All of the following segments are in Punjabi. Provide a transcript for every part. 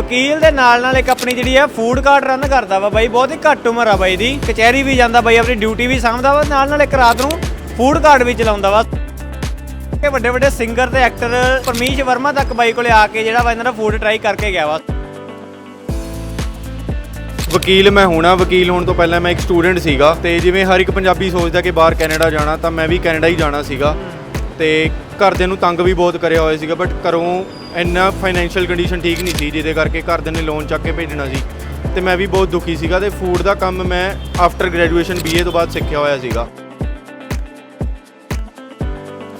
ਵਕੀਲ ਦੇ ਨਾਲ ਨਾਲ ਇੱਕ ਆਪਣੀ ਜਿਹੜੀ ਆ ਫੂਡ ਕਾਰਟ ਰਨ ਕਰਦਾ ਵਾ ਬਾਈ, ਬਹੁਤ ਹੀ ਘੱਟ ਉਮਰ ਆ ਬਾਈ ਦੀ। ਕਚਹਿਰੀ ਵੀ ਜਾਂਦਾ ਬਾਈ, ਆਪਣੀ ਡਿਊਟੀ ਵੀ ਸਾਂਭਦਾ ਵਾ, ਨਾਲ ਨਾਲ ਇੱਕ ਰਾਤ ਨੂੰ ਫੂਡ ਕਾਰਟ ਵੀ ਚਲਾਉਂਦਾ ਵਾ। ਕਿ ਵੱਡੇ ਵੱਡੇ ਸਿੰਗਰ ਤੇ ਐਕਟਰ ਪਰਮੀਸ਼ ਵਰਮਾ ਤੱਕ ਬਾਈ ਕੋਲੇ ਆ ਕੇ ਜਿਹੜਾ ਵਾ ਇਹਨਾਂ ਦਾ ਫੂਡ ਟਰਾਈ ਕਰਕੇ ਗਿਆ ਵਾ। ਵਕੀਲ ਮੈਂ ਹੋਣਾ ਵਕੀਲ ਹੋਣ ਤੋਂ ਪਹਿਲਾਂ ਮੈਂ ਇੱਕ ਸਟੂਡੈਂਟ ਸੀਗਾ ਤੇ ਜਿਵੇਂ ਹਰ ਇੱਕ ਪੰਜਾਬੀ ਸੋਚਦਾ ਕਿ ਬਾਹਰ ਕੈਨੇਡਾ ਜਾਣਾ, ਤਾਂ ਮੈਂ ਵੀ ਕੈਨੇਡਾ ਹੀ ਜਾਣਾ ਸੀਗਾ। ਤੇ ਘਰਦਿਆਂ ਨੂੰ ਤੰਗ ਵੀ ਬਹੁਤ ਕਰਿਆ ਹੋਇਆ ਸੀਗਾ ਬਟ ਘਰੋਂ ਇੰਨਾ ਫਾਈਨੈਂਸ਼ੀਅਲ ਕੰਡੀਸ਼ਨ ਠੀਕ ਨਹੀਂ ਸੀ ਜਿਹਦੇ ਕਰਕੇ ਘਰਦਿਆਂ ਨੇ ਲੋਨ ਚੱਕ ਕੇ ਭੇਜਣਾ ਸੀ। ਤੇ ਮੈਂ ਵੀ ਬਹੁਤ ਦੁਖੀ ਸੀਗਾ ਤੇ ਫੂਡ ਦਾ ਕੰਮ ਮੈਂ ਆਫਟਰ ਗ੍ਰੈਜੂਏਸ਼ਨ ਬੀਏ ਤੋਂ ਬਾਅਦ ਸਿੱਖਿਆ ਹੋਇਆ ਸੀਗਾ।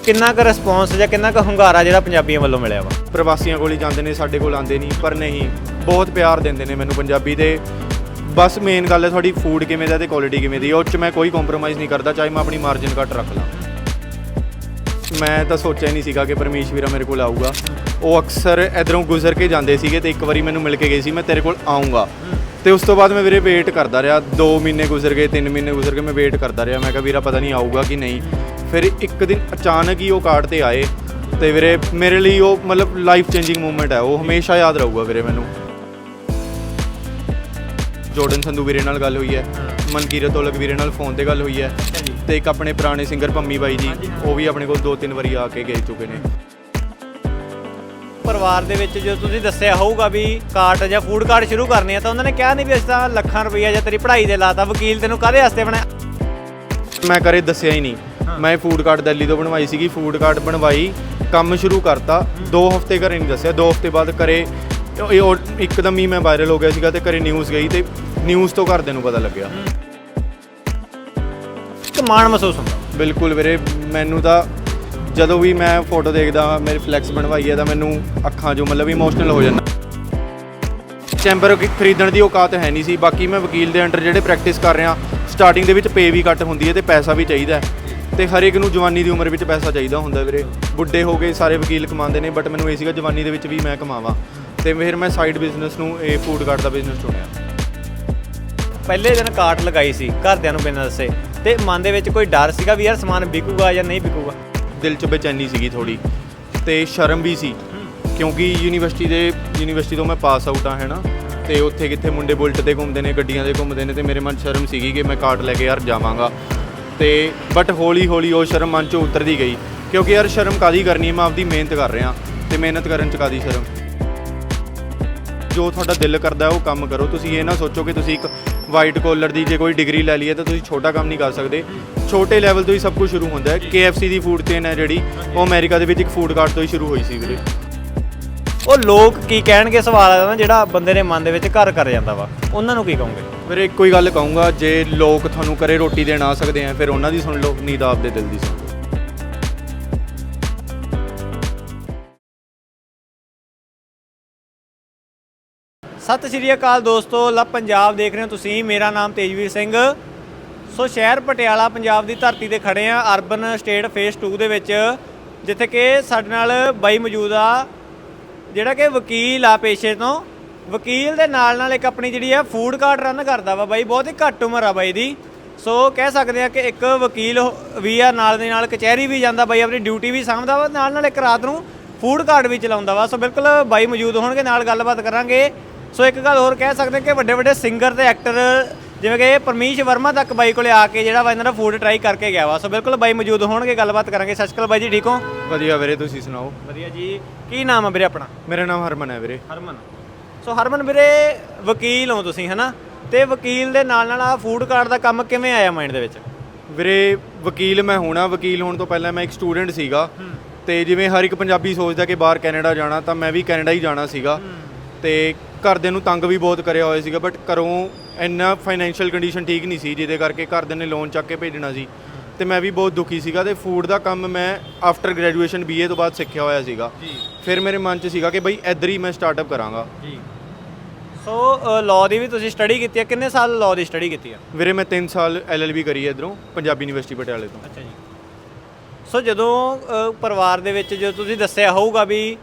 ਕਿੰਨਾ ਕੁ ਰਿਸਪੌਂਸ ਜਾਂ ਕਿੰਨਾ ਕੁ ਹੁੰਗਾਰਾ ਜਿਹੜਾ ਪੰਜਾਬੀਆਂ ਵੱਲੋਂ ਮਿਲਿਆ ਵਾ? ਪ੍ਰਵਾਸੀਆਂ ਕੋਲ ਹੀ ਜਾਂਦੇ ਨੇ ਸਾਡੇ ਕੋਲ ਆਉਂਦੇ ਨਹੀਂ ਪਰ ਨਹੀਂ ਬਹੁਤ ਪਿਆਰ ਦਿੰਦੇ ਨੇ ਮੈਨੂੰ ਪੰਜਾਬੀ ਦੇ। ਬਸ ਮੇਨ ਗੱਲ ਹੈ ਤੁਹਾਡੀ ਫੂਡ ਕਿਵੇਂ ਦਾ ਤੇ ਕੁਆਲਿਟੀ ਕਿਵੇਂ ਦੀ। ਉਹ 'ਚ ਮੈਂ ਕੋਈ ਕੰਪਰੋਮਾਈਜ਼ ਨਹੀਂ ਕਰਦਾ ਚਾਹੇ ਮੈਂ ਆਪਣੀ ਮਾਰਜਨ ਘੱਟ ਰੱਖ ਲਾਂ। ਮੈਂ ਤਾਂ ਸੋਚਿਆ ਹੀ ਨਹੀਂ ਸੀਗਾ ਕਿ ਪਰਮੇਸ਼ ਵੀਰਾ ਮੇਰੇ ਕੋਲ ਆਊਗਾ। ਉਹ ਅਕਸਰ ਇਧਰੋਂ ਗੁਜ਼ਰ ਕੇ ਜਾਂਦੇ ਸੀਗੇ ਤੇ ਇੱਕ ਵਾਰੀ ਮੈਨੂੰ ਮਿਲ ਕੇ ਗਏ ਸੀ, ਮੈਂ ਤੇਰੇ ਕੋਲ ਆਉਂਗਾ ਤੇ ਉਸ ਤੋਂ ਬਾਅਦ ਮੈਂ ਵੀਰੇ ਵੇਟ ਕਰਦਾ ਰਿਹਾ। 2 ਮਹੀਨੇ ਗੁਜ਼ਰ ਗਏ 3 ਮਹੀਨੇ ਗੁਜ਼ਰ ਗਏ, ਮੈਂ ਵੇਟ ਕਰਦਾ ਰਿਹਾ। ਮੈਂ ਕਿਹਾ, ਵੀਰਾ, ਪਤਾ ਨਹੀਂ ਆਊਗਾ ਕਿ ਨਹੀਂ। ਫਿਰ ਇੱਕ ਦਿਨ ਅਚਾਨਕ ਹੀ ਉਹ ਕਾਰਡ ਤੇ ਆਏ ਤੇ ਵੀਰੇ ਮੇਰੇ ਲਈ ਉਹ ਮਤਲਬ ਲਾਈਫ ਚੇਂਜਿੰਗ ਮੂਮੈਂਟ ਹੈ। ਉਹ ਹਮੇਸ਼ਾ ਯਾਦ ਰਹੂਗਾ ਵੀਰੇ ਮੈਨੂੰ। ਜੋਰਡਨ ਸੰਧੂ ਵੀਰੇ ਨਾਲ ਗੱਲ ਹੋਈ ਹੈ ਮਨਕੀਰਤ ਔਲਖ ਵੀਰੇ ਨਾਲ ਫੋਨ ਤੇ ਗੱਲ ਹੋਈ ਹੈ ਤੇ ਇੱਕ ਆਪਣੇ ਪੁਰਾਣੇ ਸਿੰਗਰ ਪੰਮੀ ਬਾਈ ਜੀ ਉਹ ਵੀ ਆਪਣੇ ਕੋਲ ਦੋ ਤਿੰਨ ਵਾਰੀ ਆ ਕੇ ਗਏ ਚੁੱਕੇ ਨੇ। ਪਰਿਵਾਰ ਦੇ ਵਿੱਚ ਜਦੋਂ ਤੁਸੀਂ ਦੱਸਿਆ ਹੋਊਗਾ ਵੀ ਕਾਰਟ ਜਾਂ ਫੂਡ ਕਾਰਟ ਸ਼ੁਰੂ ਕਰਨੀ ਆ ਤਾਂ ਉਹਨਾਂ ਨੇ ਕਿਹਾ ਨਹੀਂ ਵੀ ਅਸੀਂ ਤਾਂ ਲੱਖਾਂ ਰੁਪਈਆ ਜਾਂ ਤੇਰੀ ਪੜ੍ਹਾਈ ਦੇ ਲਾਤਾ ਵਕੀਲ ਤੈਨੂੰ ਕਾਹਦੇ ਵਾਸਤੇ ਬਣਾਇਆ? ਮੈਂ ਕਰੇ ਦੱਸਿਆ ਹੀ ਨਹੀਂ। ਮੈਂ ਫੂਡ ਕਾਰਟ ਦਿੱਲੀ ਤੋਂ ਬਣਵਾਈ ਸੀਗੀ ਫੂਡ ਕਾਰਟ ਬਣਵਾਈ ਕੰਮ ਸ਼ੁਰੂ ਕਰਤਾ 2 ਹਫ਼ਤੇ ਘਰੇ ਨਹੀਂ ਦੱਸਿਆ 2 ਹਫ਼ਤੇ ਬਾਅਦ ਕਰੇ ਇਹ- ਉਹ ਇੱਕਦਮ ਹੀ ਮੈਂ ਵਾਇਰਲ ਹੋ ਗਿਆ ਸੀਗਾ ਤੇ ਘਰੇ ਨਿਊਜ਼ ਗਈ ਤੇ ਨਿਊਜ਼ ਤੋਂ ਘਰਦਿਆਂ ਨੂੰ ਪਤਾ ਲੱਗਿਆ। ਇੱਕ ਮਾਣ ਮਹਿਸੂਸ ਹੁੰਦਾ। ਬਿਲਕੁਲ ਵੀਰੇ ਮੈਨੂੰ ਤਾਂ ਜਦੋਂ ਵੀ ਮੈਂ ਫੋਟੋ ਦੇਖਦਾ ਮੇਰੀ ਫਲੈਕਸ ਬਣਵਾਈ ਹੈ ਤਾਂ ਮੈਨੂੰ ਅੱਖਾਂ 'ਚੋਂ ਮਤਲਬ ਇਮੋਸ਼ਨਲ ਹੋ ਜਾਂਦਾ। ਚੈਂਬਰ ਖਰੀਦਣ ਦੀ ਔਕਾਤ ਹੈ ਨਹੀਂ ਸੀ। ਬਾਕੀ ਮੈਂ ਵਕੀਲ ਦੇ ਅੰਡਰ ਜਿਹੜੇ ਪ੍ਰੈਕਟਿਸ ਕਰ ਰਿਹਾ ਸਟਾਰਟਿੰਗ ਦੇ ਵਿੱਚ ਪੇ ਵੀ ਘੱਟ ਹੁੰਦੀ ਹੈ ਤੇ ਪੈਸਾ ਵੀ ਚਾਹੀਦਾ ਤੇ ਹਰ ਇੱਕ ਨੂੰ ਜਵਾਨੀ ਦੀ ਉਮਰ ਵਿੱਚ ਪੈਸਾ ਚਾਹੀਦਾ ਹੁੰਦਾ ਵੀਰੇ। ਬੁੱਢੇ ਹੋ ਗਏ ਸਾਰੇ ਵਕੀਲ ਕਮਾਉਂਦੇ ਨੇ ਬਟ ਮੈਨੂੰ ਇਹ ਸੀਗਾ ਜਵਾਨੀ ਦੇ ਵਿੱਚ ਵੀ ਮੈਂ ਕਮਾਵਾਂ। ਤੇ ਫਿਰ ਮੈਂ ਸਾਈਡ ਬਿਜ਼ਨਸ ਨੂੰ ਇਹ ਫੂਡ ਕਾਰਟ ਦਾ ਬਿਜ਼ਨਸ ਚੁਣਿਆ। ਪਹਿਲੇ ਦਿਨ ਕਾਰਟ ਲਗਾਈ ਸੀ ਘਰਦਿਆਂ ਨੂੰ ਬਿਨਾਂ ਦੱਸੇ। ਤੇ ਮਨ ਦੇ ਵਿੱਚ ਕੋਈ ਡਰ ਸੀਗਾ ਵੀ ਯਾਰ ਸਮਾਨ ਵਿਕੂਗਾ ਜਾਂ ਨਹੀਂ ਵਿਕੂਗਾ? ਦਿਲ 'ਚ ਬੇਚੈਨੀ ਸੀਗੀ ਥੋੜੀ ਤੇ ਸ਼ਰਮ ਵੀ ਸੀ ਕਿਉਂਕਿ ਯੂਨੀਵਰਸਿਟੀ ਦੇ ਯੂਨੀਵਰਸਿਟੀ ਤੋਂ ਮੈਂ ਪਾਸ ਆਊਟ ਆ ਹੈ ਨਾ ਤੇ ਉੱਥੇ ਕਿੱਥੇ ਮੁੰਡੇ ਬੁਲਟ ਤੇ ਘੁੰਮਦੇ ਨੇ ਗੱਡੀਆਂ ਤੇ ਘੁੰਮਦੇ ਨੇ ਤੇ ਮੇਰੇ ਮਨ 'ਚ ਸ਼ਰਮ ਸੀਗੀ ਕਿ ਮੈਂ ਕਾਰਟ ਲੈ ਕੇ ਯਾਰ ਜਾਵਾਂਗਾ। ਤੇ ਬਟ ਹੌਲੀ ਹੌਲੀ ਉਹ ਸ਼ਰਮ ਮਨ 'ਚੋਂ ਉਤਰਦੀ ਗਈ ਕਿਉਂਕਿ ਯਾਰ ਸ਼ਰਮ ਕਾਦੀ ਕਰਨੀ ਹੈ? ਮੈਂ ਆਪਦੀ ਮਿਹਨਤ ਕਰ ਰਿਹਾ ਤੇ ਮਿਹਨਤ ਕਰਨ 'ਚ ਕਾਦੀ ਸ਼ਰਮ? ਜੋ ਤੁਹਾਡਾ ਦਿਲ ਕਰਦਾ ਉਹ ਕੰਮ ਕਰੋ। ਤੁਸੀਂ ਇਹ ਨਾ ਸੋਚੋ ਕਿ ਤੁਸੀਂ ਇੱਕ ਵਾਈਟ ਕਾਲਰ ਦੀ ਜੇ ਕੋਈ ਡਿਗਰੀ ਲੈ ਲਈ ਹੈ ਤਾਂ ਤੁਸੀਂ ਛੋਟਾ ਕੰਮ ਨਹੀਂ ਕਰ ਸਕਦੇ। ਛੋਟੇ ਲੈਵਲ ਤੋਂ ਹੀ ਸਭ ਕੁਝ ਸ਼ੁਰੂ ਹੁੰਦਾ ਹੈ। KFC ਦੀ ਫੂਡ ਚੇਨ ਹੈ ਜਿਹੜੀ ਉਹ ਅਮਰੀਕਾ ਦੇ ਵਿੱਚ ਇੱਕ ਫੂਡ ਕਾਰਟ ਤੋਂ ਹੀ ਸ਼ੁਰੂ ਹੋਈ ਸੀ ਵੀਰੇ। ਉਹ ਲੋਕ ਕੀ ਕਹਿਣਗੇ ਸਵਾਲ ਆ ਨਾ ਜਿਹੜਾ ਬੰਦੇ ਦੇ ਮਨ ਦੇ ਵਿੱਚ ਘਰ ਕਰ ਜਾਂਦਾ ਵਾ। ਉਹਨਾਂ ਨੂੰ ਕੀ ਕਹੋਗੇ? ਵੀਰੇ ਇੱਕੋ ਹੀ ਗੱਲ ਕਹੂੰਗਾ ਜੇ ਲੋਕ ਤੁਹਾਨੂੰ ਕਰੇ ਰੋਟੀ ਦੇਣ ਆ ਸਕਦੇ ਆ ਫਿਰ ਉਹਨਾਂ ਦੀ ਸੁਣ ਲਓ ਨੀਂਦ ਆਪਦੇ ਦਿਲ ਦੀ ਸੁਣ ਸਤਿ ਸ਼੍ਰੀ ਅਕਾਲ ਦੋਸਤੋ, ਲਾ ਪੰਜਾਬ ਦੇਖ ਰਹੇ ਹੋ ਤੁਸੀਂ। ਮੇਰਾ ਨਾਮ ਤੇਜਵੀਰ ਸਿੰਘ। ਸੋ ਸ਼ਹਿਰ ਪਟਿਆਲਾ ਪੰਜਾਬ ਦੀ ਧਰਤੀ ਤੇ ਖੜੇ ਆ ਅਰਬਨ ਸਟੇਟ ਫੇਸ 2 ਦੇ ਵਿੱਚ, ਜਿੱਥੇ ਕਿ ਸਾਡੇ ਨਾਲ ਬਾਈ ਮੌਜੂਦ ਆ, ਜਿਹੜਾ ਕਿ ਵਕੀਲ ਆ ਪੇਸ਼ੇ ਤੋਂ। ਵਕੀਲ ਦੇ ਨਾਲ ਨਾਲ ਇੱਕ ਆਪਣੀ ਜਿਹੜੀ ਆ ਫੂਡ ਕਾਰਟ ਰਨ ਕਰਦਾ ਵਾ ਬਾਈ, ਬਹੁਤ ਹੀ ਘੱਟ ਉਮਰ ਆ ਬਾਈ ਦੀ। ਸੋ ਕਹਿ ਸਕਦੇ ਆ ਕਿ ਇੱਕ ਵਕੀਲ ਵੀ ਆ, ਨਾਲ ਦੇ ਨਾਲ ਕਚਹਿਰੀ ਵੀ ਜਾਂਦਾ ਬਾਈ, ਆਪਣੀ ਡਿਊਟੀ ਵੀ ਸਾਂਭਦਾ ਵਾ, ਨਾਲ ਨਾਲ ਇੱਕ ਰਾਤ ਨੂੰ ਫੂਡ ਕਾਰਟ ਵੀ ਚਲਾਉਂਦਾ ਵਾ। ਸੋ ਬਿਲਕੁਲ ਬਾਈ ਮੌਜੂਦ ਹੋਣਗੇ, ਨਾਲ ਗੱਲਬਾਤ ਕਰਾਂਗੇ। ਸੋ ਇੱਕ ਗੱਲ ਹੋਰ ਕਹਿ ਸਕਦੇ ਕਿ ਵੱਡੇ ਵੱਡੇ ਸਿੰਗਰ ਤੇ ਐਕਟਰ ਜਿਵੇਂ ਕਿ ਪਰਮੀਸ਼ ਵਰਮਾ ਤੱਕ ਬਾਈ ਕੋਲੇ ਆ ਕੇ ਜਿਹੜਾ ਵਾ ਇਹਨਾਂ ਦਾ ਫੂਡ ਟਰਾਈ ਕਰਕੇ ਗਿਆ ਵਾ। ਸੋ ਬਿਲਕੁਲ ਬਾਈ ਮੌਜੂਦ ਹੋਣਗੇ ਗੱਲਬਾਤ ਕਰਾਂਗੇ। ਸਤਿ ਸ਼੍ਰੀ ਅਕਾਲ ਬਾਈ ਜੀ ਠੀਕ ਹੋ? ਵਧੀਆ ਵੀਰੇ ਤੁਸੀਂ ਸੁਣਾਓ? ਵਧੀਆ ਜੀ। ਕੀ ਨਾਮ ਹੈ ਵੀਰੇ ਆਪਣਾ? ਮੇਰਾ ਨਾਮ ਹਰਮਨ ਹੈ ਵੀਰੇ। ਹਰਮਨ। ਸੋ ਹਰਮਨ ਵੀਰੇ ਵਕੀਲ ਹੋ ਤੁਸੀਂ ਹਨਾ? ਤੇ ਵਕੀਲ ਦੇ ਨਾਲ ਨਾਲ ਆ ਫੂਡ ਕਾਰਟ ਦਾ ਕੰਮ ਕਿਵੇਂ ਆਇਆ ਮਾਈਂਡ ਦੇ ਵਿੱਚ? ਵੀਰੇ ਵਕੀਲ ਮੈਂ ਹੋਣਾ। ਵਕੀਲ ਹੋਣ ਤੋਂ ਪਹਿਲਾਂ ਮੈਂ ਇੱਕ ਸਟੂਡੈਂਟ ਸੀਗਾ। ਤੇ ਜਿਵੇਂ ਹਰ ਇੱਕ ਪੰਜਾਬੀ ਸੋਚਦਾ ਕਿ ਬਾਹਰ ਕੈਨੇਡਾ ਜਾਣਾ ਤਾਂ ਮੈਂ ਵੀ ਕੈਨੇਡਾ ਹੀ ਜਾਣਾ ਸੀਗਾ। ਤੇ ਘਰਦਿਆਂ ਨੂੰ ਤੰਗ ਵੀ ਬਹੁਤ ਕਰਿਆ ਹੋਇਆ ਸੀਗਾ ਬਟ ਘਰੋਂ ਇੰਨਾ ਫਾਈਨੈਂਸ਼ੀਅਲ ਕੰਡੀਸ਼ਨ ਠੀਕ ਨਹੀਂ ਸੀ ਜਿਹਦੇ ਕਰਕੇ ਘਰਦਿਆਂ ਨੇ ਲੋਨ ਚੱਕ ਕੇ ਭੇਜਣਾ ਸੀ। ਤੇ ਮੈਂ ਵੀ ਬਹੁਤ ਦੁਖੀ ਸੀਗਾ ਤੇ ਫੂਡ ਦਾ ਕੰਮ ਮੈਂ ਆਫਟਰ ਗ੍ਰੈਜੂਏਸ਼ਨ ਬੀਏ ਤੋਂ ਬਾਅਦ ਸਿੱਖਿਆ ਹੋਇਆ ਸੀਗਾ। ਜੀ। ਫਿਰ ਮੇਰੇ ਮਨ 'ਚ ਸੀਗਾ ਕਿ ਬਈ ਇੱਧਰ ਹੀ ਮੈਂ ਸਟਾਰਟਅਪ ਕਰਾਂਗਾ। ਜੀ। ਸੋ ਲਾਅ ਦੀ ਵੀ ਤੁਸੀਂ ਸਟੱਡੀ ਕੀਤੀ ਹੈ ਕਿੰਨੇ ਸਾਲ ਲਾਅ ਦੀ ਸਟੱਡੀ ਕੀਤੀ ਹੈ? ਵੀਰੇ ਮੈਂ 3 ਸਾਲ ਐਲਐਲਬੀ ਕਰੀ ਹੈ ਇਧਰੋਂ ਪੰਜਾਬੀ ਯੂਨੀਵਰਸਿਟੀ ਪਟਿਆਲੇ ਤੋਂ। ਅੱਛਾ ਜੀ। ਸੋ ਜਦੋਂ ਪਰਿਵਾਰ ਦੇ ਵਿੱਚ ਜਦੋਂ ਤੁਸੀਂ ਦੱਸਿਆ ਹੋਊਗਾ ਵੀ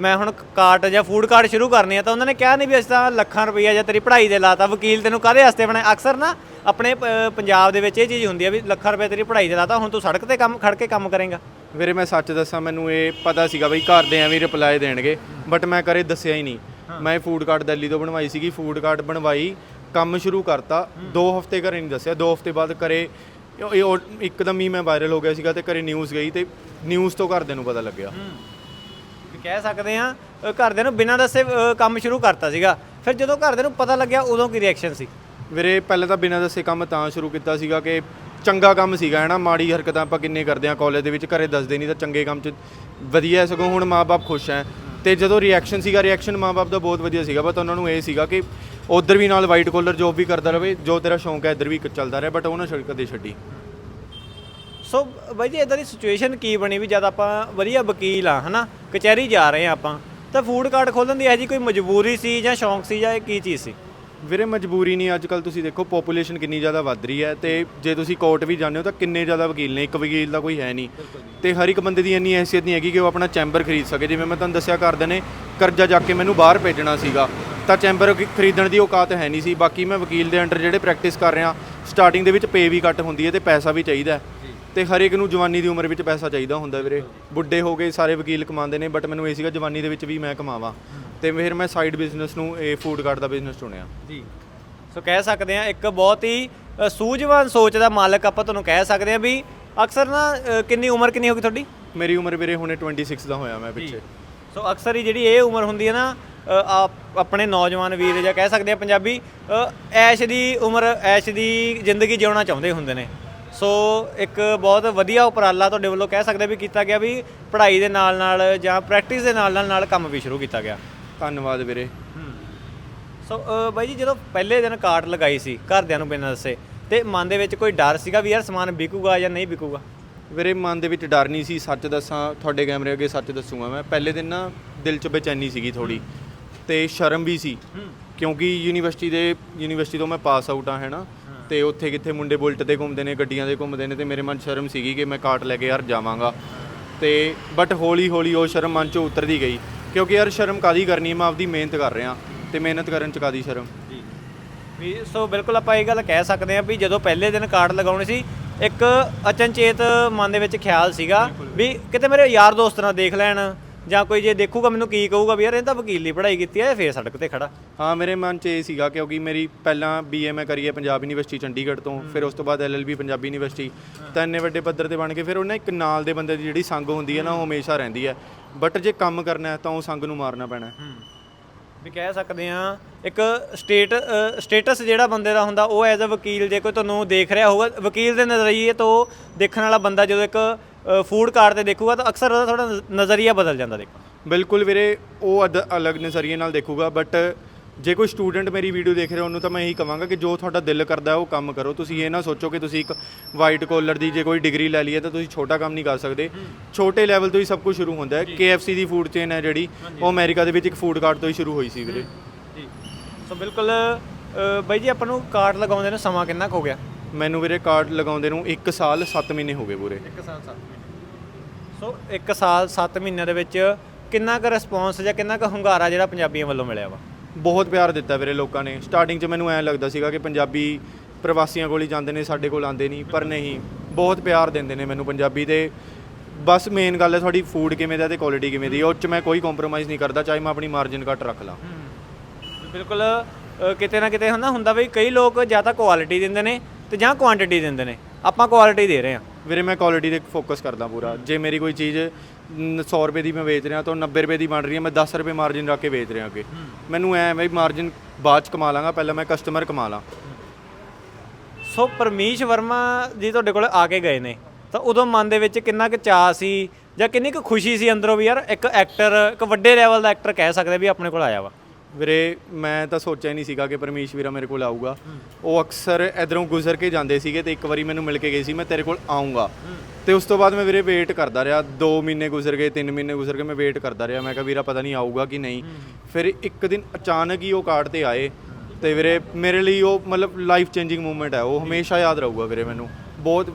ਮੈਂ ਹੁਣ ਕਾਰਟ ਜਾਂ ਫੂਡ ਕਾਰਟ ਸ਼ੁਰੂ ਕਰਨੀ ਆ ਤਾਂ ਉਹਨਾਂ ਨੇ ਕਿਹਾ ਨਹੀਂ ਵੀ ਅਸੀਂ ਤਾਂ ਲੱਖਾਂ ਰੁਪਈਆ ਜਾਂ ਤੇਰੀ ਪੜ੍ਹਾਈ ਦੇ ਲਾਤਾ। ਵਕੀਲ ਤੈਨੂੰ ਕਾਹਦੇ ਵਾਸਤੇ ਬਣਾਇਆ? ਅਕਸਰ ਨਾ ਆਪਣੇ ਪੰਜਾਬ ਦੇ ਵਿੱਚ ਇਹ ਚੀਜ਼ ਹੁੰਦੀ ਆ ਵੀ ਲੱਖਾਂ ਰੁਪਏ ਤੇਰੀ ਪੜ੍ਹਾਈ ਦੇ ਲਾਤਾ ਹੁਣ ਤੂੰ ਸੜਕ ਤੇ ਕੰਮ ਖੜ ਕੇ ਕੰਮ ਕਰੇਗਾ। ਵੀਰੇ ਮੈਂ ਸੱਚ ਦੱਸਾਂ ਮੈਨੂੰ ਇਹ ਪਤਾ ਸੀਗਾ ਬਈ ਘਰ ਦੇ ਐਵੇਂ ਰਿਪਲਾਈ ਦੇਣਗੇ ਬਟ ਮੈਂ ਕਰੇ ਦੱਸਿਆ ਹੀ ਨਹੀਂ। ਮੈਂ ਫੂਡ ਕਾਰਟ ਦਿੱਲੀ ਤੋਂ ਬਣਵਾਈ ਸੀਗੀ ਫੂਡ ਕਾਰਟ ਬਣਵਾਈ ਕੰਮ ਸ਼ੁਰੂ ਕਰਤਾ। 2 ਹਫ਼ਤੇ ਘਰੇ ਨਹੀਂ ਦੱਸਿਆ 2 ਹਫ਼ਤੇ ਬਾਅਦ ਕਰੇ ਇਹ- ਉਹ ਇੱਕਦਮ ਹੀ ਮੈਂ ਵਾਇਰਲ ਹੋ ਗਿਆ ਸੀਗਾ ਤੇ ਘਰੇ ਨਿਊਜ਼ ਗਈ ਤੇ ਨਿਊਜ਼ ਤੋਂ ਘਰਦਿਆਂ ਨੂੰ ਪਤਾ ਲੱਗਿਆ। ਕਹਿ ਸਕਦੇ ਆ ਘਰਦਿਆਂ ਨੂੰ ਬਿਨਾਂ ਦੱਸੇ ਅ, ਕੰਮ ਸ਼ੁਰੂ ਕਰਤਾ ਸੀਗਾ। ਫਿਰ ਜਦੋਂ ਘਰਦਿਆਂ ਨੂੰ ਪਤਾ ਲੱਗਿਆ ਉਦੋਂ ਕੀ ਰਿਐਕਸ਼ਨ ਸੀ? ਵੀਰੇ ਪਹਿਲਾਂ ਤਾਂ ਬਿਨਾਂ ਦੱਸੇ ਕੰਮ ਤਾਂ ਸ਼ੁਰੂ ਕੀਤਾ ਸੀਗਾ ਕਿ ਚੰਗਾ ਕੰਮ ਸੀਗਾ ਹੈ ਨਾ ਮਾੜੀ ਹਰਕਤਾਂ ਆਪਾਂ ਕਿੰਨੇ ਕਰਦੇ ਆ ਕਾਲਜ ਦੇ ਵਿੱਚ ਘਰੇ ਦੱਸਦੇ ਨਹੀਂ ਤਾਂ ਚੰਗੇ ਕੰਮ 'ਚ ਵਧੀਆ ਹੈ, ਸਗੋਂ ਹੁਣ ਮਾਪੇ ਖੁਸ਼ ਹੈ। ਤੇ ਜਦੋਂ ਰਿਐਕਸ਼ਨ ਸੀਗਾ ਰਿਐਕਸ਼ਨ ਮਾਪੇ ਦਾ ਬਹੁਤ ਵਧੀਆ ਸੀਗਾ ਬਟ ਉਹਨਾਂ ਨੂੰ ਇਹ ਸੀਗਾ ਕਿ ਉਧਰ ਵੀ ਨਾਲ ਵਾਈਟ ਕੋਲਰ ਜੋਬ ਵੀ ਕਰਦਾ ਰਵੇ ਜੋ ਤੇਰਾ ਸ਼ੌਂਕ ਹੈ ਇੱਧਰ ਵੀ ਚੱਲਦਾ ਰਹੇ ਬਟ ਉਹਨਾਂ ਨਾ ਛੱਡ ਕਦੇ ਛੱਡੀ। ਸੋ ਬਾਈ ਜੀ ਇਦਾਂ ਦੀ ਸਿਚੁਏਸ਼ਨ ਕੀ ਬਣੀ ਵੀ ਜਦ ਆਪਾਂ ਵਧੀਆ ਵਕੀਲ ਆ ਹਨਾ? ਕਚਹਿਰੀ ਜਾ ਰਹੇ ਆ ਆਪਾਂ ਤਾਂ ਫੂਡ ਕਾਰਟ ਖੋਲਣ ਦੀ ਇਹ ਜੀ ਕੋਈ ਮਜਬੂਰੀ ਸੀ ਜਾਂ ਸ਼ੌਂਕ ਸੀ ਜਾਂ ਇਹ ਕੀ ਚੀਜ਼ ਸੀ? ਵੀਰੇ ਮਜਬੂਰੀ ਨਹੀਂ ਅੱਜ ਕੱਲ ਤੁਸੀਂ ਦੇਖੋ ਪੋਪੂਲੇਸ਼ਨ ਕਿੰਨੀ ਜ਼ਿਆਦਾ ਵੱਧ ਰਹੀ ਹੈ ਤੇ ਜੇ ਤੁਸੀਂ ਕੋਰਟ ਵੀ ਜਾਂਦੇ ਹੋ ਤਾਂ ਕਿੰਨੇ ਜ਼ਿਆਦਾ ਵਕੀਲ ਨੇ ਇੱਕ ਵਕੀਲ ਦਾ ਕੋਈ ਹੈ ਨਹੀਂ। ਤੇ ਹਰ ਇੱਕ ਬੰਦੇ ਦੀ ਇੰਨੀ ਹੈਸੀਅਤ ਨਹੀਂ ਹੈਗੀ ਕਿ ਉਹ ਆਪਣਾ ਚੈਂਬਰ ਖਰੀਦ ਸਕੇ ਜਿਵੇਂ ਮੈਂ ਤੁਹਾਨੂੰ ਦੱਸਿਆ ਕਰਦੇ ਨੇ ਕਰਜ਼ਾ ਜਾ ਕੇ ਮੈਨੂੰ ਬਾਹਰ ਭੇਜਣਾ ਸੀਗਾ ਤਾਂ ਚੈਂਬਰ ਖਰੀਦਣ ਦੀ ਔਕਾਤ ਹੈ ਨਹੀਂ ਸੀ। ਬਾਕੀ ਮੈਂ ਵਕੀਲ ਦੇ ਅੰਡਰ ਜਿਹੜੇ ਪ੍ਰੈਕਟਿਸ ਕਰ ਰਿਹਾ ਸਟਾਰਟਿੰਗ ਦੇ ਵਿੱਚ ਪੇ ਵੀ ਘੱਟ ਹੁੰਦੀ ਹੈ ਤੇ ਪੈਸਾ ਵੀ ਚਾਹੀਦਾ। ਤੇ ਹਰ ਇੱਕ ਨੂੰ ਜਵਾਨੀ ਦੀ ਉਮਰ ਵਿੱਚ ਪੈਸਾ ਚਾਹੀਦਾ ਹੁੰਦਾ ਵੀਰੇ। ਬੁੱਢੇ ਹੋ ਗਏ ਸਾਰੇ ਵਕੀਲ ਕਮਾਉਂਦੇ ਨੇ ਬਟ ਮੈਨੂੰ ਇਹ ਸੀਗਾ ਜਵਾਨੀ ਦੇ ਵਿੱਚ ਵੀ ਮੈਂ ਕਮਾਵਾਂ। ਤੇ ਫਿਰ ਮੈਂ ਸਾਈਡ ਬਿਜ਼ਨਸ ਨੂੰ ਇਹ ਫੂਡ ਕਾਰਟ ਦਾ ਬਿਜ਼ਨਸ ਚੁਣਿਆ। ਜੀ। ਸੋ ਕਹਿ ਸਕਦੇ ਆ ਇੱਕ ਬਹੁਤ ਹੀ ਸੂਝਵਾਨ ਸੋਚ ਦਾ ਮਾਲਕ ਆਪਾਂ ਤੁਹਾਨੂੰ ਕਹਿ ਸਕਦੇ ਆ ਵੀ ਅਕਸਰ ਨਾ ਅ, ਕਿੰਨੀ ਉਮਰ ਕਿੰਨੀ ਹੋ ਗਈ ਤੁਹਾਡੀ? ਮੇਰੀ ਉਮਰ ਵੀਰੇ ਹੁਣੇ 26 ਦਾ ਹੋਇਆ ਮੈਂ ਪਿੱਛੇ। ਸੋ ਅਕਸਰ ਹੀ ਜਿਹੜੀ ਇਹ ਉਮਰ ਹੁੰਦੀ ਹੈ ਨਾ ਅ, ਆਪ- ਆਪਣੇ ਨੌਜਵਾਨ ਵੀਰ ਜਾਂ ਕਹਿ ਸਕਦੇ ਆ ਪੰਜਾਬੀ ਅ, ਐਸ਼ ਦੀ ਉਮਰ ਐਸ਼ ਦੀ ਜ਼ਿੰਦਗੀ ਜਿਉਣਾ ਚਾਹੁੰਦੇ ਹੁੰਦੇ ਨੇ। ਸੋ ਇੱਕ ਬਹੁਤ ਵਧੀਆ ਉਪਰਾਲਾ ਤੁਹਾਡੇ ਵੱਲੋਂ ਕਹਿ ਸਕਦੇ ਵੀ ਕੀਤਾ ਗਿਆ ਵੀ ਪੜ੍ਹਾਈ ਦੇ ਨਾਲ ਨਾਲ ਜਾਂ ਪ੍ਰੈਕਟਿਸ ਦੇ ਨਾਲ ਨਾਲ ਨਾਲ ਕੰਮ ਵੀ ਸ਼ੁਰੂ ਕੀਤਾ ਗਿਆ। ਧੰਨਵਾਦ ਵੀਰੇ। ਸੋ ਅ, ਬਾਈ ਜੀ ਜਦੋਂ ਪਹਿਲੇ ਦਿਨ ਕਾਰਟ ਲਗਾਈ ਸੀ ਘਰਦਿਆਂ ਨੂੰ ਬਿਨਾਂ ਦੱਸੇ ਤੇ ਮਨ ਦੇ ਵਿੱਚ ਕੋਈ ਡਰ ਸੀਗਾ ਵੀ ਯਾਰ ਸਮਾਨ ਵਿਕੂਗਾ ਜਾਂ ਨਹੀਂ ਵਿਕੂਗਾ? ਵੀਰੇ ਮਨ ਦੇ ਵਿੱਚ ਡਰ ਨਹੀਂ ਸੀ ਸੱਚ ਦੱਸਾਂ ਤੁਹਾਡੇ ਕੈਮਰੇ ਅੱਗੇ ਸੱਚ ਦੱਸੂਗਾ ਮੈਂ। ਪਹਿਲੇ ਦਿਨ ਨਾ ਦਿਲ 'ਚ ਬੇਚੈਨੀ ਸੀਗੀ ਥੋੜੀ ਤੇ ਸ਼ਰਮ ਵੀ ਸੀ ਕਿਉਂਕਿ ਯੂਨੀਵਰਸਿਟੀ ਦੇ ਯੂਨੀਵਰਸਿਟੀ ਤੋਂ ਮੈਂ ਪਾਸ ਆਊਟ ਆ ਹੈ ਨਾ? ਤੇ ਉੱਥੇ ਕਿੱਥੇ ਮੁੰਡੇ ਬੁਲਟ ਤੇ ਘੁੰਮਦੇ ਨੇ ਗੱਡੀਆਂ ਤੇ ਘੁੰਮਦੇ ਨੇ ਤੇ ਮੇਰੇ ਮਨ 'ਚ ਸ਼ਰਮ ਸੀਗੀ ਕਿ ਮੈਂ ਕਾਰਟ ਲੈ ਕੇ ਯਾਰ ਜਾਵਾਂਗਾ। ਤੇ ਬਟ ਹੌਲੀ ਹੌਲੀ ਉਹ ਸ਼ਰਮ ਮਨ 'ਚੋਂ ਉਤਰਦੀ ਗਈ ਕਿਉਂਕਿ ਯਾਰ ਸ਼ਰਮ ਕਾਦੀ ਕਰਨੀ ਮੈਂ ਆਪਦੀ ਮਿਹਨਤ ਕਰ ਰਿਹਾ ਤੇ ਮਿਹਨਤ ਕਰਨ 'ਚ ਕਾਦੀ ਸ਼ਰਮ? ਜੀ। ਵੀ ਸੋ ਬਿਲਕੁਲ ਆਪਾਂ ਇਹ ਗੱਲ ਕਹਿ ਸਕਦੇ ਹਾਂ ਵੀ ਜਦੋਂ ਪਹਿਲੇ ਦਿਨ ਕਾਰਡ ਲਗਾਉਣੇ ਸੀ ਇੱਕ ਅਚਨਚੇਤ ਮਨ ਦੇ ਵਿੱਚ ਖਿਆਲ ਸੀਗਾ ਵੀ ਕਿਤੇ ਮੇਰੇ ਯਾਰ ਦੋਸਤ ਨਾ ਦੇਖ ਲੈਣ। ਜਾਂ ਕੋਈ ਜੇ ਦੇਖੂਗਾ ਮੈਨੂੰ ਕੀ ਕਹੂਗਾ ਵੀ ਯਾਰ ਇਹ ਤਾਂ ਵਕੀਲ ਦੀ ਪੜ੍ਹਾਈ ਕੀਤੀ ਹੈ ਇਹ ਫੇਰ ਸੜਕ ਤੇ ਖੜਾ। ਹਾਂ ਮੇਰੇ ਮਨ 'ਚ ਇਹ ਸੀਗਾ ਕਿਉਂਕਿ ਮੇਰੀ ਪਹਿਲਾਂ ਬੀਏ ਮੈਂ ਕਰੀ ਹੈ ਪੰਜਾਬ ਯੂਨੀਵਰਸਿਟੀ ਚੰਡੀਗੜ੍ਹ ਤੋਂ ਫਿਰ ਉਸ ਤੋਂ ਬਾਅਦ ਐਲਐਲਬੀ ਪੰਜਾਬੀ ਯੂਨੀਵਰਸਿਟੀ ਤਾਂ ਇੰਨੇ ਵੱਡੇ ਪੱਧਰ ਤੇ ਬਣ ਕੇ ਫਿਰ ਉਹਨਾਂ ਇੱਕ ਨਾਲ ਦੇ ਬੰਦੇ ਦੀ ਜਿਹੜੀ ਸੰਗ ਹੁੰਦੀ ਹੈ ਨਾ ਉਹ ਹਮੇਸ਼ਾ ਰਹਿੰਦੀ ਹੈ। ਬਟ ਜੇ ਕੰਮ ਕਰਨਾ ਹੈ ਤਾਂ ਉਹ ਸੰਗ ਨੂੰ ਮਾਰਨਾ ਪੈਣਾ ਹੈ। ਵੀ ਕਹਿ ਸਕਦੇ ਆ ਇੱਕ ਸਟੇਟ ਸਟੇਟਸ ਜਿਹੜਾ ਬੰਦੇ ਦਾ ਹੁੰਦਾ ਉਹ ਐਜ਼ ਅ ਵਕੀਲ ਜੇ ਕੋਈ ਤੁਹਾਨੂੰ ਦੇਖ ਰਿਹਾ ਹੋਊਗਾ ਵਕੀਲ ਦੇ ਨਜ਼ਰੀਏ ਤੋਂ ਦੇਖਣ ਵਾਲਾ ਬੰਦਾ ਜਦੋਂ ਇੱਕ ਫੂਡ ਕਾਰਡ ਤੇ ਦੇਖੂਗਾ ਤਾਂ ਅਕਸਰ ਉਹਦਾ ਥੋੜਾ ਨਜ਼ਰੀਆ ਬਦਲ ਜਾਂਦਾ ਦੇਖੋ। ਬਿਲਕੁਲ ਵੀਰੇ ਉਹ ਅਲੱਗ ਨਜ਼ਰੀਏ ਨਾਲ ਦੇਖੂਗਾ ਬਟ ਜੇ ਕੋਈ ਸਟੂਡੈਂਟ ਮੇਰੀ ਵੀਡੀਓ ਦੇਖ ਰਿਹਾ ਉਹਨੂੰ ਤਾਂ ਮੈਂ ਇਹੀ ਕਹਾਂਗਾ ਕਿ ਜੋ ਤੁਹਾਡਾ ਦਿਲ ਕਰਦਾ ਉਹ ਕੰਮ ਕਰੋ। ਤੁਸੀਂ ਇਹ ਨਾ ਸੋਚੋ ਕਿ ਤੁਸੀਂ ਇੱਕ ਵਾਈਟ ਕਾਲਰ ਦੀ ਜੇ ਕੋਈ ਡਿਗਰੀ ਲੈ ਲਈ ਹੈ ਤਾਂ ਤੁਸੀਂ ਛੋਟਾ ਕੰਮ ਨਹੀਂ ਕਰ ਸਕਦੇ। ਛੋਟੇ ਲੈਵਲ ਤੋਂ ਹੀ ਸਭ ਕੁਝ ਸ਼ੁਰੂ ਹੁੰਦਾ ਹੈ। KFC ਦੀ ਫੂਡ ਚੇਨ ਹੈ ਜਿਹੜੀ ਉਹ ਅਮਰੀਕਾ ਦੇ ਵਿੱਚ ਇੱਕ ਫੂਡ ਕਾਰਟ ਤੋਂ ਹੀ ਸ਼ੁਰੂ ਹੋਈ ਸੀ ਵੀਰੇ। ਜੀ। ਸੋ ਬਿਲਕੁਲ ਬਾਈ ਜੀ ਆਪਾਂ ਨੂੰ ਕਾਰਡ ਲਗਾਉਂਦੇ ਨੂੰ ਸਮਾਂ ਕਿੰਨਾ ਕੁ ਹੋ ਗਿਆ? ਮੈਨੂੰ ਵੀਰੇ ਕਾਰਡ ਲਗਾਉਂਦੇ ਨੂੰ 1 ਸਾਲ 7 ਮਹੀਨੇ ਹੋ ਗਏ ਪੂਰੇ। 1 ਸਾਲ 7 ਮਹੀਨੇ ਸੋ 1 ਸਾਲ 7 ਮਹੀਨਿਆਂ ਦੇ ਵਿੱਚ ਕਿੰਨਾ ਕੁ ਰਿਸਪੌਂਸ ਜਾਂ ਕਿੰਨਾ ਕੁ ਹੁੰਗਾਰਾ ਜਿਹੜਾ ਪੰਜਾਬੀਆਂ ਵੱਲੋਂ ਮਿਲਿਆ ਵਾ? ਬਹੁਤ ਪਿਆਰ ਦਿੱਤਾ ਵੀਰੇ ਲੋਕਾਂ ਨੇ। ਸਟਾਰਟਿੰਗ 'ਚ ਮੈਨੂੰ ਐਂ ਲੱਗਦਾ ਸੀਗਾ ਕਿ ਪੰਜਾਬੀ ਪ੍ਰਵਾਸੀਆਂ ਕੋਲ ਹੀ ਜਾਂਦੇ ਨੇ ਸਾਡੇ ਕੋਲ ਆਉਂਦੇ ਨਹੀਂ ਪਰ ਨਹੀਂ ਬਹੁਤ ਪਿਆਰ ਦਿੰਦੇ ਨੇ ਮੈਨੂੰ ਪੰਜਾਬੀ ਤੇ। ਬਸ ਮੇਨ ਗੱਲ ਹੈ ਤੁਹਾਡੀ ਫੂਡ ਕਿਵੇਂ ਦਾ ਤੇ ਕੁਆਲਿਟੀ ਕਿਵੇਂ ਦੀ। ਉਹ 'ਚ ਮੈਂ ਕੋਈ ਕੰਪਰੋਮਾਈਜ਼ ਨਹੀਂ ਕਰਦਾ ਚਾਹੇ ਮੈਂ ਆਪਣੀ ਮਾਰਜਨ ਘੱਟ ਰੱਖ ਲਾਂ। ਬਿਲਕੁਲ ਅ, ਕਿਤੇ ਨਾ ਕਿਤੇ ਹੁੰਦਾ ਹੁੰਦਾ ਵੀ ਕਈ ਲੋਕ ਜਾਂ ਤਾਂ ਕੁਆਲਿਟੀ ਦਿੰਦੇ ਨੇ ਤੇ ਜਾਂ ਕੁਆਂਟੀਟੀ ਦਿੰਦੇ ਨੇ। ਆਪਾਂ ਕੁਆਲਿਟੀ ਦੇ ਰਹੇ ਹਾਂ। ਵੀਰੇ ਮੈਂ ਕੁਆਲਿਟੀ ਤੇ ਫੋਕਸ ਕਰਦਾ ਪੂਰਾ। ਜੇ ਮੇਰੀ ਕੋਈ ਚੀਜ਼ ਨ, 100 ਰੁਪਏ ਦੀ ਮੈਂ ਵੇਚ ਰਿਹਾ ਤਾਂ ਉਹ 90 ਰੁਪਏ ਦੀ ਬਣ ਰਹੀ ਹੈ ਮੈਂ 10 ਰੁਪਏ ਮਾਰਜਨ ਰੱਖ ਕੇ ਵੇਚ ਰਿਹਾ ਅੱਗੇ। ਮੈਨੂੰ ਐ ਬਈ ਮਾਰਜਨ ਬਾਅਦ ਚ ਕਮਾ ਲਾਂਗਾ ਪਹਿਲਾਂ ਮੈਂ ਕਸਟਮਰ ਕਮਾ ਲਾਂ। ਸੋ ਪਰਮੀਸ਼ ਵਰਮਾ ਜੀ ਤੁਹਾਡੇ ਕੋਲ ਆ ਕੇ ਗਏ ਨੇ। ਤਾਂ ਉਦੋਂ ਮਨ ਦੇ ਵਿੱਚ ਕਿੰਨਾ ਕੁ ਚਾਅ ਸੀ ਜਾਂ ਕਿੰਨੀ ਕੁ ਖੁਸ਼ੀ ਸੀ ਅੰਦਰੋਂ ਵੀ ਯਾਰ ਇੱਕ ਐਕਟਰ ਇੱਕ ਵੱਡੇ ਲੈਵਲ ਦਾ ਐਕਟਰ ਕਹਿ ਸਕਦੇ ਵੀ ਆਪਣੇ ਕੋਲ ਆਇਆ ਵਾ? ਵੀਰੇ ਮੈਂ ਤਾਂ ਸੋਚਿਆ ਹੀ ਨਹੀਂ ਸੀਗਾ ਕਿ ਪਰਮੇਸ਼ ਵੀਰਾ ਮੇਰੇ ਕੋਲ ਆਊਗਾ। ਉਹ ਅਕਸਰ ਇਧਰੋਂ ਗੁਜ਼ਰ ਕੇ ਜਾਂਦੇ ਸੀਗੇ ਤੇ ਇੱਕ ਵਾਰੀ ਮੈਨੂੰ ਮਿਲ ਕੇ ਗਏ ਸੀ ਮੈਂ ਤੇਰੇ ਕੋਲ ਆਉਂਗਾ ਤੇ ਉਸ ਤੋਂ ਬਾਅਦ ਮੈਂ ਵੀਰੇ ਵੇਟ ਕਰਦਾ ਰਿਹਾ। 2 ਮਹੀਨੇ ਗੁਜ਼ਰ ਗਏ 3 ਮਹੀਨੇ ਗੁਜ਼ਰ ਗਏ ਮੈਂ ਵੇਟ ਕਰਦਾ ਰਿਹਾ। ਮੈਂ ਕਿਹਾ ਵੀਰਾ ਪਤਾ ਨਹੀਂ ਆਊਗਾ ਕਿ ਨਹੀਂ। ਫਿਰ ਇੱਕ ਦਿਨ ਅਚਾਨਕ ਹੀ ਉਹ ਕਾਰਡ ਤੇ ਆਏ ਤੇ ਵੀਰੇ ਮੇਰੇ ਲਈ ਉਹ ਮਤਲਬ ਲਾਈਫ ਚੇਂਜਿੰਗ ਮੂਮੈਂਟ ਹੈ। ਉਹ ਹਮੇਸ਼ਾ ਯਾਦ ਰਹੂਗਾ ਵੀਰੇ ਮੈਨੂੰ। ਬਹੁਤ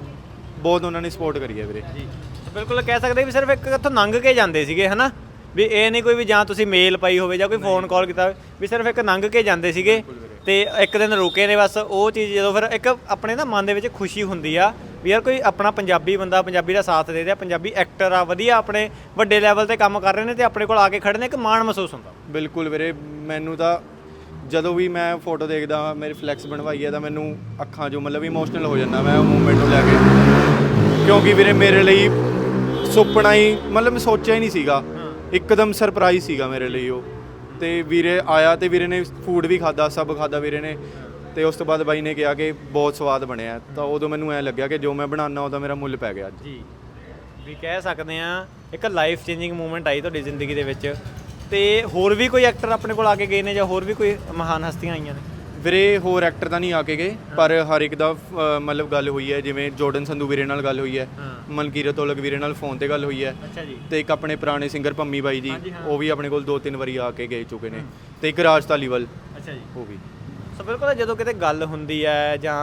ਬਹੁਤ ਉਹਨਾਂ ਨੇ ਸਪੋਰਟ ਕਰੀ ਹੈ ਵੀਰੇ। ਜੀ। ਬਿਲਕੁਲ ਕਹਿ ਸਕਦੇ ਵੀ ਸਿਰਫ ਇੱਕ ਇੱਥੋਂ ਲੰਘ ਕੇ ਜਾਂਦੇ ਸੀਗੇ ਹਨਾ? ਵੀ ਇਹ ਨਹੀਂ ਕੋਈ ਵੀ ਜਾਂ ਤੁਸੀਂ ਮੇਲ ਪਾਈ ਹੋਵੇ ਜਾਂ ਕੋਈ ਫੋਨ ਕਾਲ ਕੀਤਾ ਹੋਵੇ ਵੀ ਸਿਰਫ ਇੱਕ ਲੰਘ ਕੇ ਜਾਂਦੇ ਸੀਗੇ ਤੇ ਇੱਕ ਦਿਨ ਰੁਕੇ ਨੇ ਬਸ ਉਹ ਚੀਜ਼ ਜਦੋਂ ਫਿਰ ਇੱਕ ਆਪਣੇ ਨਾ ਮਨ ਦੇ ਵਿੱਚ ਖੁਸ਼ੀ ਹੁੰਦੀ ਆ ਵੀ ਯਾਰ ਕੋਈ ਆਪਣਾ ਪੰਜਾਬੀ ਬੰਦਾ ਪੰਜਾਬੀ ਦਾ ਸਾਥ ਦੇ ਰਿਹਾ ਪੰਜਾਬੀ ਐਕਟਰ ਆ ਵਧੀਆ ਆਪਣੇ ਵੱਡੇ ਲੈਵਲ ਤੇ ਕੰਮ ਕਰ ਰਹੇ ਨੇ ਤੇ ਆਪਣੇ ਕੋਲ ਆ ਕੇ ਖੜੇ ਨੇ ਇੱਕ ਮਾਣ ਮਹਿਸੂਸ ਹੁੰਦਾ। ਬਿਲਕੁਲ ਵੀਰੇ ਮੈਨੂੰ ਤਾਂ ਜਦੋਂ ਵੀ ਮੈਂ ਫੋਟੋ ਦੇਖਦਾ ਮੇਰੀ ਫਲੈਕਸ ਬਣਵਾਈ ਹੈ ਤਾਂ ਮੈਨੂੰ ਅੱਖਾਂ 'ਚੋਂ ਮਤਲਬ ਇਮੋਸ਼ਨਲ ਹੋ ਜਾਂਦਾ ਮੈਂ ਉਹ ਮੂਮੈਂਟ ਨੂੰ ਲੈ ਕੇ। ਕਿਉਂਕਿ ਵੀਰੇ ਮੇਰੇ ਲਈ ਸੁਪਨਾ ਹੀ ਮਤਲਬ ਮੈਂ ਸੋਚਿਆ ਹੀ ਨਹੀਂ ਸੀਗਾ ਇੱਕਦਮ ਸਰਪ੍ਰਾਈਜ਼ ਸੀਗਾ ਮੇਰੇ ਲਈ ਉਹ। ਤੇ ਵੀਰੇ ਆਇਆ ਤੇ ਵੀਰੇ ਨੇ ਫੂਡ ਵੀ ਖਾਦਾ ਸਭ ਖਾਦਾ ਵੀਰੇ ਨੇ। ਤੇ ਉਸ ਤੋਂ ਬਾਅਦ ਬਾਈ ਨੇ ਕਿਹਾ ਕਿ ਬਹੁਤ ਸਵਾਦ ਬਣਿਆ। ਤਾਂ ਉਦੋਂ ਮੈਨੂੰ ਐ ਲੱਗਿਆ ਕਿ ਜੋ ਮੈਂ ਬਣਾਉਣਾ, ਉਹਦਾ ਮੇਰਾ ਮੁੱਲ ਪੈ ਗਿਆ ਅੱਜ। ਜੀ। ਵੀ ਕਹਿ ਸਕਦੇ ਆ ਇੱਕ ਲਾਈਫ ਚੇਂਜਿੰਗ ਮੂਮੈਂਟ ਆਈ ਤੁਹਾਡੀ ਜ਼ਿੰਦਗੀ ਦੇ ਵਿੱਚ। ਤੇ ਹੋਰ ਵੀ ਕੋਈ ਐਕਟਰ ਆਪਣੇ ਕੋਲ ਆ ਕੇ ਗਏ ਨੇ ਜਾਂ ਹੋਰ ਵੀ ਕੋਈ ਮਹਾਨ ਹਸਤੀਆਂ ਆਈਆਂ ਨੇ? ਵੀਰੇ ਹੋਰ ਐਕਟਰ ਤਾਂ ਨਹੀਂ ਆ ਕੇ ਗਏ ਪਰ ਹਰ ਇੱਕ ਦਾ ਅ, ਮਤਲਬ ਗੱਲ ਹੋਈ ਹੈ ਜਿਵੇਂ ਜੋਰਡਨ ਸੰਧੂ ਵੀਰੇ ਨਾਲ ਗੱਲ ਹੋਈ ਹੈ ਹਾਂ। ਮਨਕੀਰਤ ਔਲਖ ਵੀਰੇ ਨਾਲ ਫੋਨ ਤੇ ਗੱਲ ਹੋਈ ਹੈ ਅੱਛਾ ਜੀ। ਤੇ ਇੱਕ ਆਪਣੇ ਪੁਰਾਣੇ ਸਿੰਗਰ ਪੰਮੀ ਬਾਈ ਜੀ ਹਾਂਜੀ, ਹਾਂ। ਉਹ ਵੀ ਆਪਣੇ ਕੋਲ ਦੋ ਤਿੰਨ ਵਾਰੀ ਆ ਕੇ ਗਏ ਚੁੱਕੇ ਨੇ ਤੇ ਇੱਕ ਰਾਜ ਧਾਲੀਵਾਲ ਅੱਛਾ ਜੀ। ਉਹ ਵੀ। ਸੋ ਬਿਲਕੁਲ ਜਦੋਂ ਕਿਤੇ ਗੱਲ ਹੁੰਦੀ ਹੈ ਜਾਂ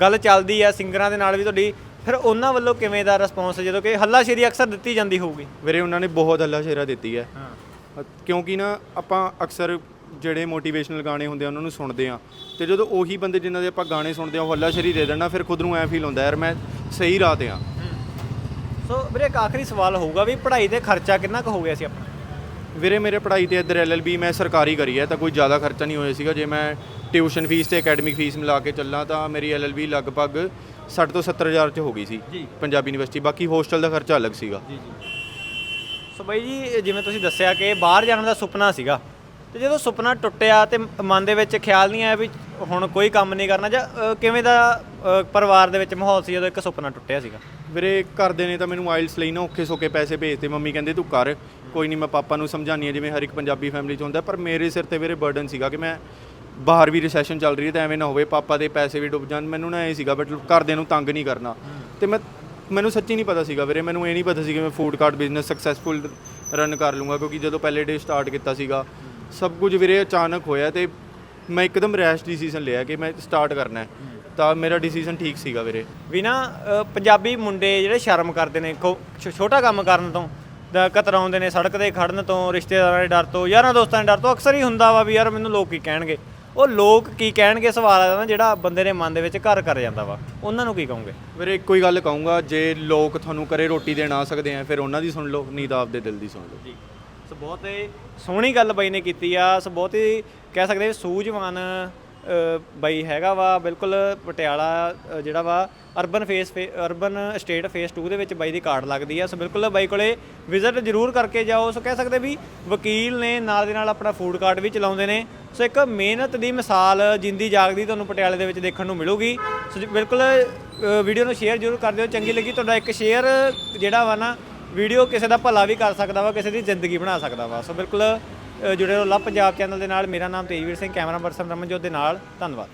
ਗੱਲ ਚੱਲਦੀ ਹੈ ਸਿੰਗਰਾਂ ਦੇ ਨਾਲ ਵੀ ਤੁਹਾਡੀ ਫਿਰ ਉਹਨਾਂ ਵੱਲੋਂ ਕਿਵੇਂ ਦਾ ਰਿਸਪੌਂਸ ਜਦੋਂ ਕਿ ਹੱਲਾਸ਼ੇਰੀ ਅਕਸਰ ਦਿੱਤੀ ਜਾਂਦੀ ਹੋਊਗੀ। ਵੀਰੇ ਉਹਨਾਂ ਨੇ ਬਹੁਤ ਹੱਲਾ ਸ਼ੇਰਾ ਦਿੱਤੀ ਹੈ। ਹਾਂ। ਕਿਉਂਕਿ ਨਾ ਆਪਾਂ ਅਕਸਰ ਜਿਹੜੇ ਮੋਟੀਵੇਸ਼ਨਲ ਗਾਣੇ ਹੁੰਦੇ ਆ ਉਹਨਾਂ ਨੂੰ ਸੁਣਦੇ ਆ। ਤੇ ਜਦੋਂ ਉਹੀ ਬੰਦੇ ਜਿਨ੍ਹਾਂ ਦੇ ਆਪਾਂ ਗਾਣੇ ਸੁਣਦੇ ਆ ਉਹ ਹੱਲਾ ਸ਼ੇਰੀ ਦੇ ਦੇਣਾ ਫਿਰ ਖੁਦ ਨੂੰ ਐ ਫੀਲ ਹੁੰਦਾ ਯਾਰ ਮੈਂ ਸਹੀ ਰਾਹ ਤੇ ਆ। ਸੋ ਵੀਰੇ ਇੱਕ ਆਖਰੀ ਸਵਾਲ ਹੋਊਗਾ ਵੀ ਪੜ੍ਹਾਈ ਤੇ ਖਰਚਾ ਕਿੰਨਾ ਕੁ ਹੋ ਗਿਆ ਸੀ ਆਪਣਾ? ਵੀਰੇ ਮੇਰੇ ਪੜ੍ਹਾਈ ਤੇ ਇੱਧਰ ਐਲਐਲਬੀ ਮੈਂ ਸਰਕਾਰੀ ਕਰੀ ਹੈ ਤਾਂ ਕੋਈ ਜ਼ਿਆਦਾ ਖਰਚਾ ਨਹੀਂ ਹੋਇਆ ਸੀਗਾ। ਜੇ ਮੈਂ ਟਿਊਸ਼ਨ ਫੀਸ ਤੇ ਅਕੈਡਮਿਕ ਫੀਸ ਮਿਲਾ ਕੇ ਚੱਲਾਂ ਤਾਂ ਮੇਰੀ ਐਲਐਲਬੀ ਲਗਭਗ 60 ਤੋਂ 70 ਹਜ਼ਾਰ ਚ ਹੋ ਗਈ ਸੀ। ਪੰਜਾਬੀ ਯੂਨੀਵਰਸਿਟੀ। ਬਾਕੀ ਹੋਸਟਲ ਦਾ ਖਰਚਾ ਅਲੱਗ ਸੀਗਾ। ਜੀ ਜੀ। ਸੋ ਬਾਈ ਜੀ ਜਿਵੇਂ ਤੁਸੀਂ ਦੱਸਿਆ ਕਿ ਬਾਹਰ ਜਾਣ ਦਾ ਸੁਪਨਾ ਸੀਗਾ ਤੇ ਜਦੋਂ ਸੁਪਨਾ ਟੁੱਟਿਆ ਤੇ ਮਨ ਦੇ ਵਿੱਚ ਖਿਆਲ ਨਹੀਂ ਆਇਆ ਵੀ ਹੁਣ ਕੋਈ ਕੰਮ ਨਹੀਂ ਕਰਨਾ ਜਾਂ ਅ, ਕਿਵੇਂ ਦਾ ਅ, ਪਰਿਵਾਰ ਦੇ ਵਿੱਚ ਮਾਹੌਲ ਸੀ ਜਦੋਂ ਇੱਕ ਸੁਪਨਾ ਟੁੱਟਿਆ ਸੀਗਾ? ਵੀਰੇ ਘਰਦੇ ਨੇ ਤਾਂ ਮੈਨੂੰ ਆਇਲਸ ਲਈ ਨਾ ਔਖੇ ਸੌਖੇ ਪੈਸੇ ਭੇਜਤੇ। ਮੰਮੀ ਕਹਿੰਦੇ ਤੂੰ ਕਰ ਕੋਈ ਨਹੀਂ ਮੈਂ ਪਾਪਾ ਨੂੰ ਸਮਝਾਉਂਦੀ ਹਾਂ ਜਿਵੇਂ ਹਰ ਇੱਕ ਪੰਜਾਬੀ ਫੈਮਿਲੀ ਚ ਹੁੰਦਾ ਪਰ ਮੇਰੇ ਸਿਰ ਤੇ ਵੀਰੇ ਬਰਡਨ ਸੀਗਾ ਕਿ ਮੈਂ ਬਾਹਰ ਵੀ ਰਿਸੈਸ਼ਨ ਚੱਲ ਰਹੀ ਹੈ ਤਾਂ ਐਵੇਂ ਨਾ ਹੋਵੇ ਪਾਪਾ ਦੇ ਪੈਸੇ ਵੀ ਡੁੱਬ ਜਾਣ। ਮੈਨੂੰ ਨਾ ਇਹ ਸੀਗਾ ਬਟ ਘਰਦਿਆਂ ਨੂੰ ਤੰਗ ਨਹੀਂ ਕਰਨਾ। ਤੇ ਮੈਂ ਮੈਨੂੰ ਸੱਚੀ ਨਹੀਂ ਪਤਾ ਸੀਗਾ ਵੀਰੇ ਮੈਨੂੰ ਇਹ ਨਹੀਂ ਪਤਾ ਸੀ ਕਿ ਮੈਂ food cart business successful run ਕਰ ਲੂੰਗਾ ਕਿਉਂਕਿ ਜਦੋਂ ਪਹਿਲੇ ਡੇ ਸਟਾਰਟ ਕੀਤਾ ਸੀਗਾ ਸਭ ਕੁਝ ਵੀਰੇ ਅਚਾਨਕ ਹੋਇਆ ਤੇ ਮੈਂ ਇੱਕਦਮ ਰੈਸ਼ ਡਿਸੀਜਨ ਲਿਆ ਕਿ ਮੈਂ ਸਟਾਰਟ ਕਰਨਾ ਹੈ। ਤਾਂ ਮੇਰਾ ਡਿਸੀਜਨ ਠੀਕ ਸੀਗਾ ਵੀਰੇ। ਵੀ ਨਾ ਅ, ਪੰਜਾਬੀ ਮੁੰਡੇ ਜਿਹੜੇ ਸ਼ਰਮ ਕਰਦੇ ਨੇ ਕੋ- ਛੋ- ਛੋਟਾ ਕੰਮ ਕਰਨ ਤੋਂ ਦਾ ਕਤਰਾਉਂਦੇ ਨੇ ਸੜਕ ਤੇ ਖੜਨ ਤੋਂ ਰਿਸ਼ਤੇਦਾਰਾਂ ਦੇ ਡਰ ਤੋਂ ਯਾਰਾਂ ਦੋਸਤਾਂ ਦੇ ਡਰ ਤੋਂ ਅਕਸਰ ਹੀ ਹੁੰਦਾ ਵਾ ਵੀ ਯਾਰ ਮੈਨੂੰ ਲੋਕ ਕੀ ਕਹਿਣਗੇ। ਉਹ ਲੋਕ ਕੀ ਕਹਿਣਗੇ ਸਵਾਲ ਆ ਨਾ ਜਿਹੜਾ ਬੰਦੇ ਦੇ ਮਨ ਦੇ ਵਿੱਚ ਘਰ ਕਰ ਜਾਂਦਾ ਵਾ। ਉਹਨਾਂ ਨੂੰ ਕੀ ਕਹੋਗੇ? ਵੀਰੇ ਇੱਕੋ ਹੀ ਗੱਲ ਕਹੂੰਗਾ ਜੇ ਲੋਕ ਤੁਹਾਨੂੰ ਕਰੇ ਰੋਟੀ ਦੇਣ ਆ ਸਕਦੇ ਆ ਫਿਰ ਉਹਨਾਂ ਦੀ ਸੁਣ ਲਓ ਨਹੀਂ ਤਾਂ ਆਪਦੇ ਦਿਲ ਦੀ ਸੁਣ ਲਓ। ਜੀ। ਸੋ ਬਹੁਤ ਹੀ ਸੋਹਣੀ ਗੱਲ ਬਾਈ ਨੇ ਕੀਤੀ ਆ। ਸੋ ਬਹੁਤ ਹੀ ਕਹਿ ਸਕਦੇ ਸੂਝਵਾਨ ਅ, ਬਾਈ ਹੈਗਾ ਵਾ। ਬਿਲਕੁਲ ਪਟਿਆਲਾ ਅ, ਜਿਹੜਾ ਵਾ urban phase urban state phase 2 ਦੇ ਵਿੱਚ ਬਾਈ ਦੀ ਕਾਰਡ ਲੱਗਦੀ ਆ। ਸੋ ਬਿਲਕੁਲ ਬਾਈ ਕੋਲੇ ਵਿਜ਼ਿਟ ਜ਼ਰੂਰ ਕਰਕੇ ਜਾਓ। ਸੋ ਕਹਿ ਸਕਦੇ ਵੀ ਵਕੀਲ ਨੇ ਨਾਲ ਦੇ ਨਾਲ ਆਪਣਾ ਫੂਡ ਕਾਰਟ ਵੀ ਚਲਾਉਂਦੇ ਨੇ। ਸੋ ਇੱਕ ਮਿਹਨਤ ਦੀ ਮਿਸਾਲ ਜਿੰਦੀ ਜਾਗਦੀ ਤੁਹਾਨੂੰ ਪਟਿਆਲੇ ਦੇ ਵਿੱਚ ਦੇਖਣ ਨੂੰ ਮਿਲੂਗੀ। ਸੋ ਜੀ ਬਿਲਕੁਲ ਅ, ਵੀਡੀਓ ਨੂੰ ਸ਼ੇਅਰ ਜ਼ਰੂਰ ਕਰ ਦਿਓ। ਚੰਗੀ ਲੱਗੀ ਤੁਹਾਡਾ ਇੱਕ ਸ਼ੇਅਰ ਜਿਹੜਾ ਵਾ ਨਾ ਵੀਡੀਓ ਕਿਸੇ ਦਾ ਭਲਾ ਵੀ ਕਰ ਸਕਦਾ ਵਾ, ਕਿਸੇ ਦੀ ਜ਼ਿੰਦਗੀ ਬਣਾ ਸਕਦਾ ਵਾ। ਸੋ ਬਿਲਕੁਲ ਜੁੜੇ ਰਹੋ, ਲਵ ਪੰਜਾਬ ਚੈਨਲ ਦੇ ਨਾਲ। ਮੇਰਾ ਨਾਮ ਤੇਜਵੀਰ ਸਿੰਘ ਕੈਮਰਾ ਪਰਸਨ ਰਮਨਜੋਤ ਦੇ ਨਾਲ। ਧੰਨਵਾਦ।